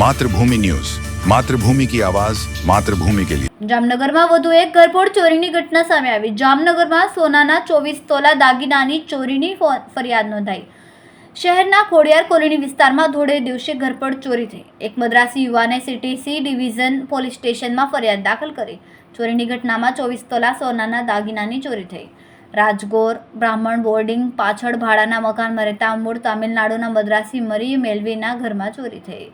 Mathrubhumi news. Mathrubhumi કી આવાજ, માતૃભૂમિ કે લીએ જામનગરમાં વધુ એક ગરપોડ ચોરીની ઘટના સામે આવી. જામનગરમાં સોનાના ચોવીસ તોલા દાગીનાની ચોરીની ફરિયાદ નોંધાઈ. શહેરના ખોડિયાર કોલોની વિસ્તારમાં ધોળે દિવસે ઘરપડ ચોરી થઈ. એક મદ્રાસી યુવાને સિટી સી ડિવિઝન પોલીસ સ્ટેશનમાં ફરિયાદ દાખલ કરી. ચોરીની ઘટનામાં ચોવીસ તોલા સોનાના દાગીનાની ચોરી થઈ. રાજગોર બ્રાહ્મણ બોર્ડિંગ પાછળ ભાડાના મકાનમાં રહેતા મૂળ તામિલનાડુના મદ્રાસી મરી મેલવીના ઘરમાં ચોરી થઈ.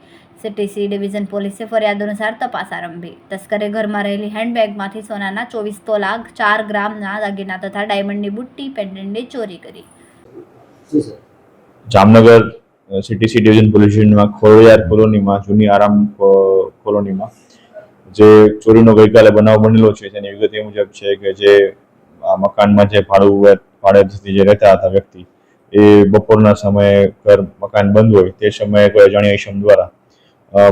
સિટી સી ડિવિઝન પોલીસે ફરિયાદ અનુસાર તપાસ આરંભી. તસ્કરે ઘરમાં રહેલી હેન્ડબેગમાંથી સોનાના ચોવીસ તોલા ચાર ગ્રામના દાગીના તથા ડાયમંડની બુટ્ટી પેન્ડન્ટની ચોરી કરી. જામનગર અ, સિટી સી ડિવિઝન પોલીસ સ્ટેશનમાં ખોડિયાર કોલોનીમાં જૂની આરામ કોલોનીમાં જે ચોરીનો ગઈકાલે બનાવ બનેલો છે તેની વિગત એ મુજબ છે કે જે આ મકાનમાં જે ભાડું ભાડેથી જે રહેતા હતા વ્યક્તિ, એ બપોરના સમયે ઘર મકાન બંધ હોય, તે સમયે કોઈ અજાણ્યા ઇસમ દ્વારા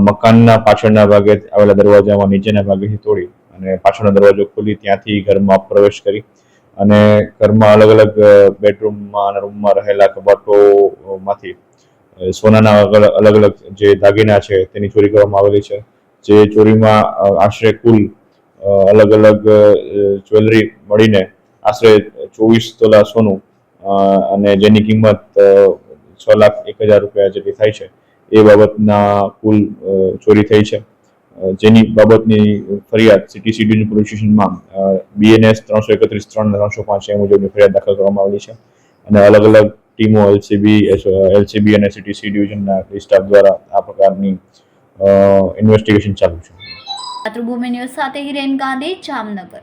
મકાનના પાછળના ભાગે આવેલા દરવાજામાં નીચેના ભાગેથી તોડી અને પાછળનો દરવાજો ખોલી ત્યાંથી ઘરમાં પ્રવેશ કરી અને ઘરમાં અલગ અલગ બેડરૂમમાં અને રૂમમાં રહેલા કબાટોમાંથી સોનાના અલગ અલગ જે દાગીના છે તેની ચોરી કરવામાં આવેલી છે. જે ચોરીમાં આશરે કુલ અલગ અલગ જ્વેલરી મળીને આશરે ચોવીસ તોલા સોનું અને જેની કિંમત છ લાખ એક હજાર રૂપિયા જેટલી થાય છે, એ બાબતના કુલ ચોરી થઈ છે. જેની બાબતની ફરિયાદ સિટી સિટી પોલીસ સ્ટેશનમાં બીએનએસ ત્રણસો એકત્રીસ ત્રણ ત્રણસો પાંચ એ મુજબની ફરિયાદ દાખલ કરવામાં આવેલી છે. અને અલગ અલગ ટીમો એલસીબી એલસીબી અને સિટી સી ડિવિઝનના સ્ટાફ દ્વારા આ પ્રકારની ઇન્વેસ્ટિગેશન ચાલુ છે. માતૃભૂમિ ન્યૂઝ સાથે હિરેન ગાંધી, જામનગર.